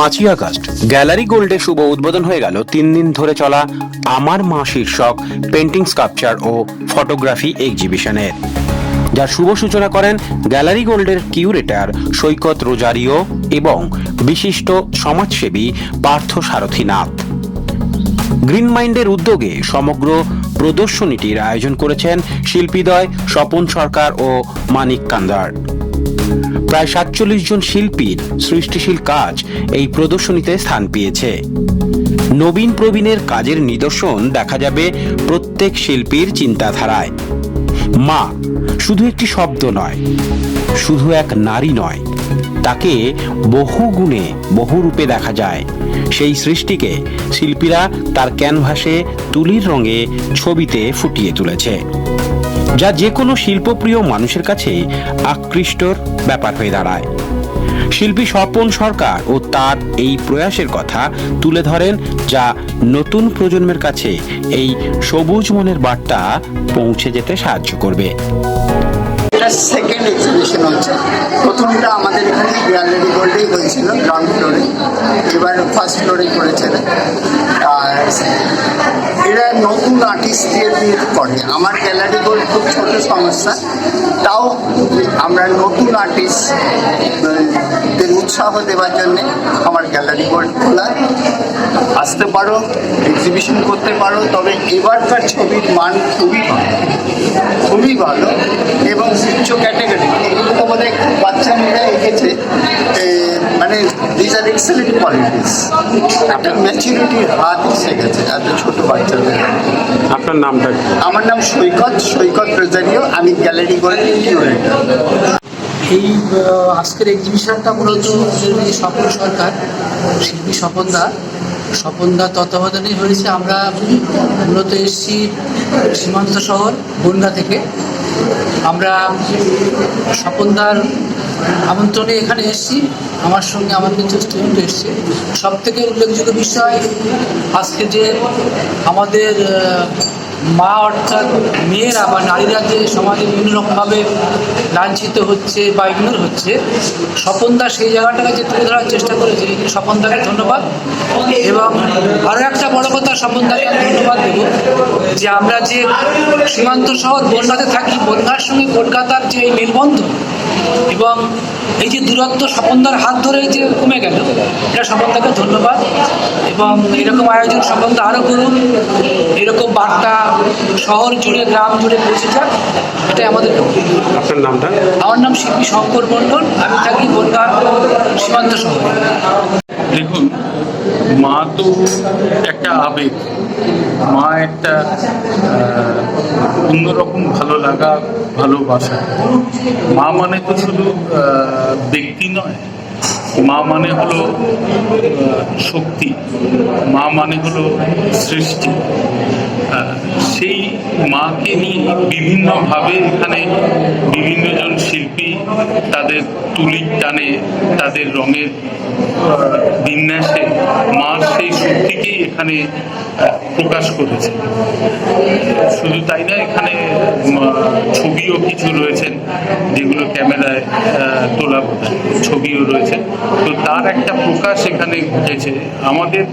পাঁচই August, gallery গোল্ডে শুভ উদ্বোধন হয়ে গেল তিন দিন ধরে চলা আমার মা শীর্ষক পেন্টিং স্কাল্পচার ও ফটোগ্রাফি এক্সিবিশনের। যার শুভ সূচনা করেন গ্যালারি গোল্ডের কিউরেটার সৈকত রোজারিও এবং বিশিষ্ট সমাজসেবী পার্থ সারথীনাথ গ্রিন মাইন্ডের উদ্যোগে সমগ্র প্রদর্শনীটির আয়োজন করেছেন শিল্পীদয় স্বপন সরকার ও মানিক কান্দার। প্রায় সাতচল্লিশ জন শিল্পীর সৃষ্টিশীল কাজ এই প্রদর্শনীতে স্থান পেয়েছে। নবীন প্রবীণের কাজের নিদর্শন দেখা যাবে প্রত্যেক শিল্পীর চিন্তাধারায়। মা শুধু একটি শব্দ নয়, শুধু এক নারী নয়, তাকে বহু গুণে বহু রূপে দেখা যায়। সেই সৃষ্টিকে শিল্পীরা তার ক্যানভাসে তুলির রঙে ছবিতে ফুটিয়ে তুলেছে। যা যে কোনো শিল্পপ্রিয় মানুষের কাছে আকৃষ্টর ব্যাপার হয়ে দাঁড়ায়। শিল্পী স্বপন সরকার ও তার এই প্রয়াসের কথা তুলে ধরেন যা নতুন প্রজন্মের কাছে এই সবুজ মনের বার্তা পৌঁছে যেতে সাহায্য করবে। সেকেন্ড এক্সিবিশন হচ্ছে। প্রথমটা আমাদের এখানে গ্যালারি গোল্ডেই হয়েছিল গ্রাউন্ড ফ্লোরে এবার ফার্স্ট ফ্লোরে করেছেন। আর এরা নতুন আর্টিস্ট দিয়ে করে। আমার গ্যালারি গোল্ড খুব ছোট সমস্যা তাও আমরা নতুন আর্টিস্টদের উৎসাহ দেওয়ার জন্যে আমার গ্যালারি গোল্ড খোলা। আসতে পারো এক্সিবিশন করতে পারো, তবে এবারকার ছবির মান খুবই ভালো। খুবই ভালো। এবং মানে বাচ্চা মেয়েরা এঁকেছে মানে দিজ আর এক্সেলেন্ট কোয়ালিটিস একটা ম্যাচুরিটির হাত এসে গেছে এত ছোট বাচ্চাদের। আপনার নামটা আমার নাম সৈকত সৈকত রোজারিও আমি গ্যালারি করে কিউরেটর এই আজকের এক্সিবিশনটা মূলত স্বপন সরকার শিল্পী স্বপনদা। স্বপনদা তত্ত্বাবধানেই হয়েছে আমরা মূলত এসেছি সীমান্ত শহর বনগা থেকে। আমরা স্বপনদার আমন্ত্রণে এখানে এসেছি। আমার সঙ্গে আমার কিছু স্টুডেন্ট এসছে। সব থেকে উল্লেখযোগ্য বিষয় আজকে যে আমাদের মা অর্থাৎ মেয়েরা বা নারীরা যে সমাজে বিভিন্ন রকমভাবে লাঞ্ছিত হচ্ছে বা ইগনোর হচ্ছে, স্বপনদা সেই জায়গাটাকে যে তুলে ধরার চেষ্টা করেছে এই স্বপনদাকে ধন্যবাদ। এবং আরও একটা বড় কথা, স্বপনদাকে ধন্যবাদ দেব যে আমরা যে সীমান্ত শহর বনগাঁতে থাকি, বনগাঁর সঙ্গে কলকাতার যে এই মেলবন্ধন এবং এই যে দূরত্ব স্বপনদার হাত ধরে যে কমে গেল এটা স্বপনদাকে ধন্যবাদ। এবং এরকম আয়োজন স্বপনদা আরও করুন। এরকম বার্তা শহর জুড়ে গ্রাম জুড়ে পৌঁছে যাক এটাই আমাদের। আপনার নামটা? আমার নাম শিল্পী শঙ্কর মণ্ডল আমি থাকি বনগাঁ সীমান্ত শহর। দেখুন মা তো একটা আবেগ। মা একটা অন্যরকম ভালো লাগা ভালোবাসা। মা মানে তো শুধু ব্যক্তি নয়। মা মানে হলো শক্তি। মা মানে হলো সৃষ্টি। সেই মাকে নিয়ে বিভিন্নভাবে এখানে বিভিন্নজন শিল্পী তাদের তুলির টানে তাদের রঙের বিন্যাসে মার সেই শক্তিকেই এখানে প্রকাশ করেছে। শুধু তাই না এখানে উম, ছবিও কিছু রয়েছেন, যেগুলো ক্যামেরায় তোলা ছবিও রয়েছে তো তার একটা প্রকাশ এখানে ঘটেছে। আমাদের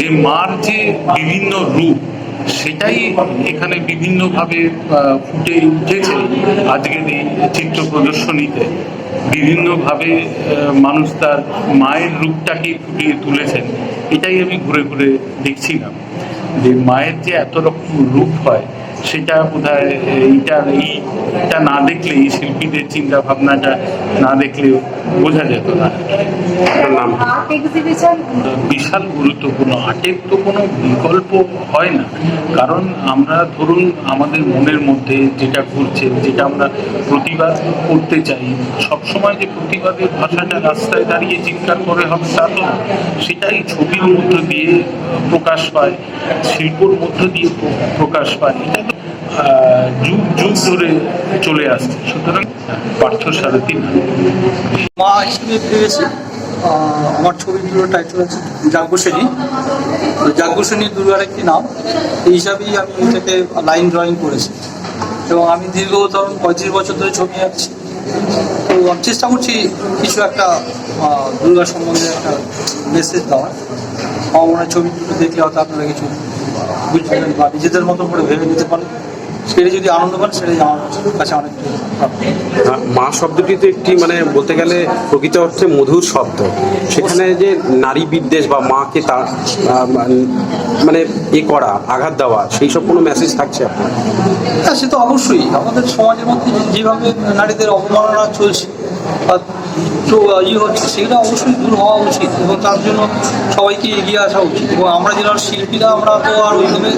যে মার যে বিভিন্ন রূপ, সেটাই এখানে বিভিন্নভাবে ফুটে উঠেছে। আজকের এই চিত্র প্রদর্শনীতে বিভিন্নভাবে মানুষ তার মায়ের রূপটাকে ফুটিয়ে তুলেছেন। এটাই আমি ঘুরে ঘুরে দেখছিলাম যে মায়ের যে এত রকম রূপ হয় সেটা বোধ হয় এইটা এইটা না দেখলে এই শিল্পীদের চিন্তা ভাবনাটা না দেখলেও বোঝা যেত না। বিশাল গুরুত্বপূর্ণ। আর্টের তো কোনো বিকল্প হয় না। কারণ আমরা ধরুন আমাদের মনের মধ্যে যেটা ঘুরছে যেটা আমরা প্রতিবাদ করতে চাই সবসময় যে প্রতিবাদের ভাষাটা রাস্তায় দাঁড়িয়ে চিৎকার করে হবে তা তো সেটাই ছবির মধ্য দিয়ে প্রকাশ পায় শিল্পর মধ্য দিয়ে প্রকাশ পায়। এটা যুগ যুগ ধরে চলে আসছে। সুতরাং, পার্থ সারথী না মা হিসেবে পেয়েছি। আমার ছবিগুলো টাইটেল আছে যাজ্ঞসেনী তো যাজ্ঞসেনী দুর্গার একটি নাম। এই হিসাবেই আমি এটাকে লাইন ড্রয়িং করেছি। এবং আমি দীর্ঘ ধরুন পঁয়ত্রিশ বছর ধরে ছবি আঁকছি। তো চেষ্টা করছি কিছু একটা দুর্গা সম্বন্ধে একটা মেসেজ দেওয়ার। আমার মনে হয় দেখলে হয়তো আপনারা কিছু বুঝবেন বা নিজেদের মতো করে ভেবে নিতে পারেন। সেটা যদি আনন্দ পান সেটাই আমার কাছে অনেক। মা শব্দটি তো একটি মানে বলতে গেলে প্রকৃত অর্থে মধুর শব্দ। সেখানে যে নারী বিদ্বেষ বা মাকে তার মানে এ করা আঘাত দেওয়া সেই সব কোনো মেসেজ থাকছে আপনার? হ্যাঁ সে তো অবশ্যই। আমাদের সমাজের মধ্যে যেভাবে নারীদের অবমাননা চলছে বা ইয়ে হচ্ছে সেগুলো অবশ্যই দূর হওয়া উচিত এবং তার জন্য সবাইকে এগিয়ে আসা উচিত এবং আমরা যারা শিল্পীরা আমরা তো আর ওইভাবে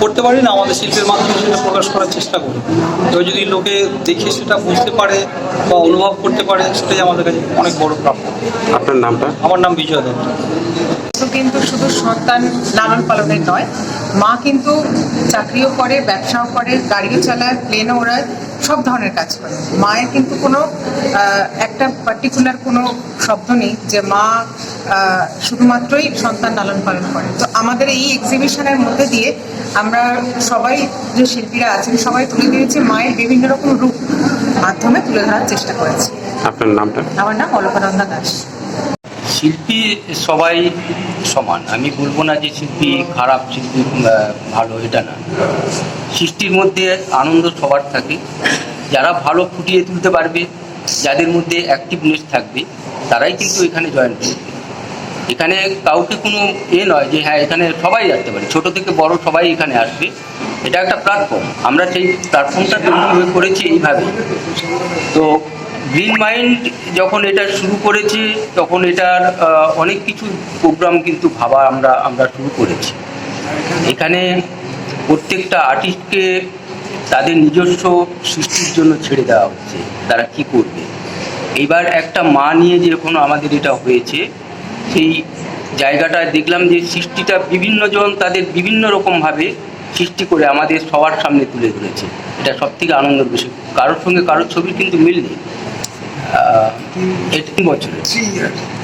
করতে পারি না। আমাদের শিল্পের মাধ্যমে সেটা প্রকাশ করার চেষ্টা করি। এবার যদি লোকে দেখে সেটা বুঝতে পারে বা অনুভব করতে পারে সেটাই আমাদের কাছে অনেক বড় প্রাপ্য। আপনার নামটা? আমার নাম বিজয় দত্ত। তো কিন্তু শুধু সন্তান লালন পালনের নয় মা কিন্তু চাকরিও করে ব্যবসাও করে গাড়িও চালায় প্লেনও ওড়ায় সব ধরনের কাজ করে। মায়ের কিন্তু কোনো একটা পার্টিকুলার কোনো শব্দ নেই যে মা শুধুমাত্রই সন্তান লালন পালন করে। তো আমাদের এই এক্সিবিশনের মধ্যে দিয়ে আমরা সবাই যে শিল্পীরা আছেন সবাই তুলে দিয়েছি মায়ের বিভিন্ন রকম রূপ মাধ্যমে তুলে ধরার চেষ্টা করেছি। আপনার নামটা? আমার নাম অলকানন্দা দাস। শিল্পী সবাই সমান। আমি বলব না যে শিল্পী খারাপ, শিল্পী ভালো, এটা না। সৃষ্টির মধ্যে আনন্দ সবার থাকে। যারা ভালো ফুটিয়ে তুলতে পারবে, যাদের মধ্যে অ্যাক্টিভনেস থাকবে, তারাই কিন্তু এখানে জয়েন করবে। এখানে কাউকে কোনো এ নয় যে হ্যাঁ এখানে সবাই আসতে পারে। ছোট থেকে বড় সবাই এখানে আসবে। এটা একটা প্ল্যাটফর্ম আমরা সেই প্ল্যাটফর্মটা করেছি এইভাবে তো গ্রিন মাইন্ড যখন এটা শুরু করেছে, তখন এটার অনেক কিছু প্রোগ্রাম কিন্তু ভাবা আমরা আমরা শুরু করেছি। এখানে প্রত্যেকটা আর্টিস্টকে তাদের নিজস্ব সৃষ্টির জন্য ছেড়ে দেওয়া হচ্ছে, তারা কি করবে? এইবার একটা মা নিয়ে যখন আমাদের এটা হয়েছে, সেই জায়গাটায় দেখলাম যে সৃষ্টিটা বিভিন্ন জন তাদের বিভিন্ন রকমভাবে সৃষ্টি করে আমাদের সবার সামনে তুলে ধরেছে। এটা সব থেকে আনন্দের বিষয়। কারোর সঙ্গে কারোর ছবির কিন্তু মিল নেই। এইটিন বছরের।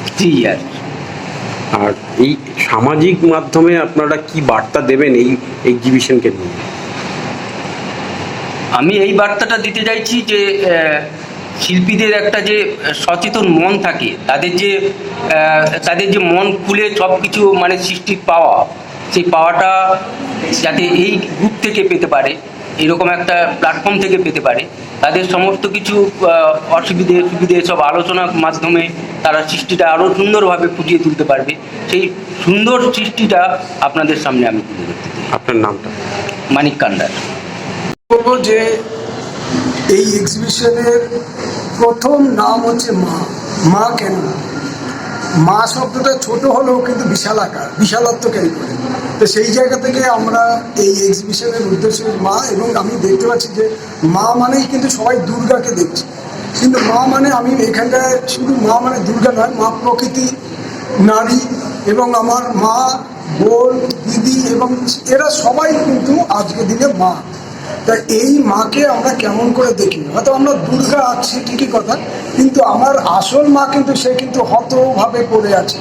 থ্রি ইয়ার আর এই সামাজিক মাধ্যমে আপনারা কি বার্তা দেবেন এই এক্সিবিশনকে নিয়ে? আমি এই বার্তাটা দিতে চাইছি যে আহ, শিল্পীদের একটা যে সচেতন মন থাকে তাদের যে আহ, তাদের যে মন খুলে সব কিছু মানে সৃষ্টির পাওয়া সেই পাওয়াটা যাতে এই গ্রুপ থেকে পেতে পারে। এরকম একটা প্ল্যাটফর্ম থেকে পেতে পারে। তাদের সমস্ত কিছু অসুবিধে সুবিধে সব আলোচনার মাধ্যমে তারা সৃষ্টিটা আরও সুন্দরভাবে ফুটিয়ে তুলতে পারবে। সেই সুন্দর সৃষ্টিটা আপনাদের সামনে আমি তুলে ধরতে চাই। আপনার নামটা? মানিক কান্ডার। বলব যে এই এক্সিবিশনের প্রথম নাম হচ্ছে মা। মা কেন? মা শব্দটা ছোট হলেও কিন্তু বিশাল আকার বিশালত্ব ক্যারি করে? তো সেই জায়গা থেকে আমরা এই এক্সিবিশনের উদ্দেশ্য মা এবং আমি দেখতে পাচ্ছি যে মা মানেই কিন্তু সবাই দুর্গাকে দেখছি। কিন্তু মা মানে আমি এখানটায় শুধু মা মানে দুর্গা নয়, মা প্রকৃতি, নারী এবং আমার মা, বোন, দিদি এবং এরা সবাই কিন্তু আজকে দিনে মা। তা এই মাকে আমরা কেমন করে দেখি? হয়তো আমরা দুর্গা আছি, ঠিকই কথা, কিন্তু আমার আসল মা কিন্তু সে কিন্তু হতভাবে পড়ে আছে।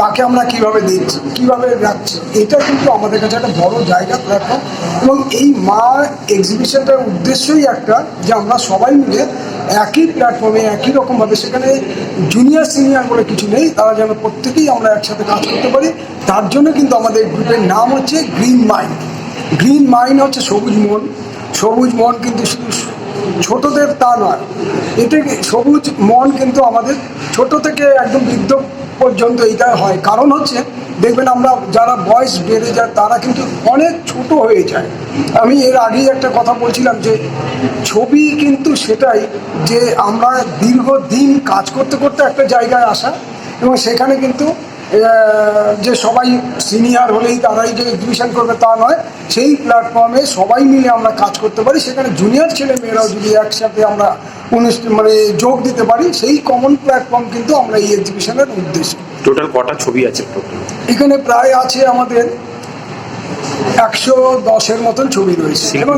তাকে আমরা কীভাবে দেখছি, কীভাবে রাখছি, এটা কিন্তু আমাদের কাছে একটা বড় জায়গা প্ল্যাটফর্ম এবং এই মা এক্সিবিশনটার উদ্দেশ্যই একটা যে আমরা সবাই মিলে একই প্ল্যাটফর্মে একই রকমভাবে, সেখানে জুনিয়র সিনিয়র বলে কিছু নেই, তারা যেন প্রত্যেকেই আমরা একসাথে কাজ করতে পারি। তার জন্য কিন্তু আমাদের গ্রুপের নাম হচ্ছে গ্রিন মাইন্ড গ্রিন মাইন্ড হচ্ছে সবুজ মন। সবুজ মন কিন্তু শুধু ছোটদের তা নয়। এটা সবুজ মন কিন্তু আমাদের ছোট থেকে একদম বৃদ্ধ পর্যন্ত এটা হয়। কারণ হচ্ছে, দেখবেন আমরা যারা বয়স বেড়ে যায়, তারা কিন্তু অনেক ছোট হয়ে যায়। আমি এর আগেই একটা কথা বলছিলাম যে, ছবি কিন্তু সেটাই যে আমরা দীর্ঘদিন কাজ করতে করতে একটা জায়গায় আসা এবং সেখানে কিন্তু যে সবাই সিনিয়র হলেই তারাই যে এক্সিবিশন করবে তা নয় সেই প্ল্যাটফর্মে সবাই মিলে আমরা কাজ করতে পারি। সেখানে জুনিয়র ছেলে মেয়েরাও যদি একসাথে আমরা অনুষ্ঠান মানে যোগ দিতে পারি সেই কমন প্ল্যাটফর্ম কিন্তু আমরা এই এক্সিবিশনের উদ্দেশ্য। টোটাল কটা ছবি আছে এখানে প্রায় আছে আমাদের একশো দশের মতন ছবি রয়েছে। এবং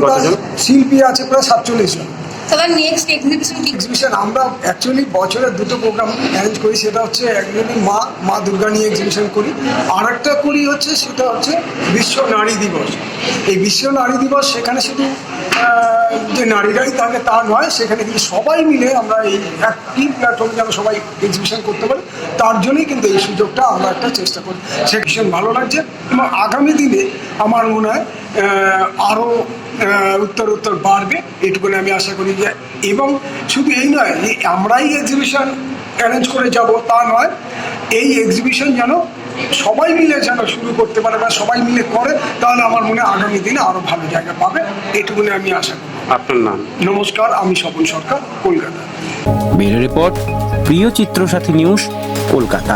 শিল্পী আছে প্রায় সাতচল্লিশ জন। তাহলে নেক্সট এক্সিবিশন এক্সিবিশন আমরা অ্যাকচুয়ালি বছরে দুটো প্রোগ্রাম অ্যারেঞ্জ করি, সেটা হচ্ছে একজনই মা মা দুর্গা নিয়ে এক্সিবিশন করি। আর একটা করি হচ্ছে, সেটা হচ্ছে বিশ্ব নারী দিবস। এই বিশ্ব নারী দিবস, সেখানে শুধু যে নারীরাই থাকে তা নয়, সেখানে কিন্তু সবাই মিলে আমরা এই একটি প্ল্যাটফর্মে যেন সবাই এক্সিবিশন করতে পারি, তার জন্যই কিন্তু এই সুযোগটা আমরা একটা চেষ্টা করি। সে ভীষণ ভালো লাগছে। এবং আগামী দিনে আমার মনে হয় আরও উত্তর উত্তর বাড়বে এটুকুনি আমি আশা করি যে এবং শুধু এই নয় যে আমরাই এক্সিবিশন অ্যারেঞ্জ করে যাব তা নয় এই এক্সিবিশন যেন সবাই মিলে যেন শুরু করতে পারে বা সবাই মিলে করে তাহলে আমার মনে হয় আগামী দিনে আরও ভালো জায়গা পাবে এটুকুনি আমি আশা করি। আপনার নাম? নমস্কার আমি স্বপন সরকার কলকাতা। ব্যুরো রিপোর্ট প্রিয় চিত্রসাথী নিউজ কলকাতা।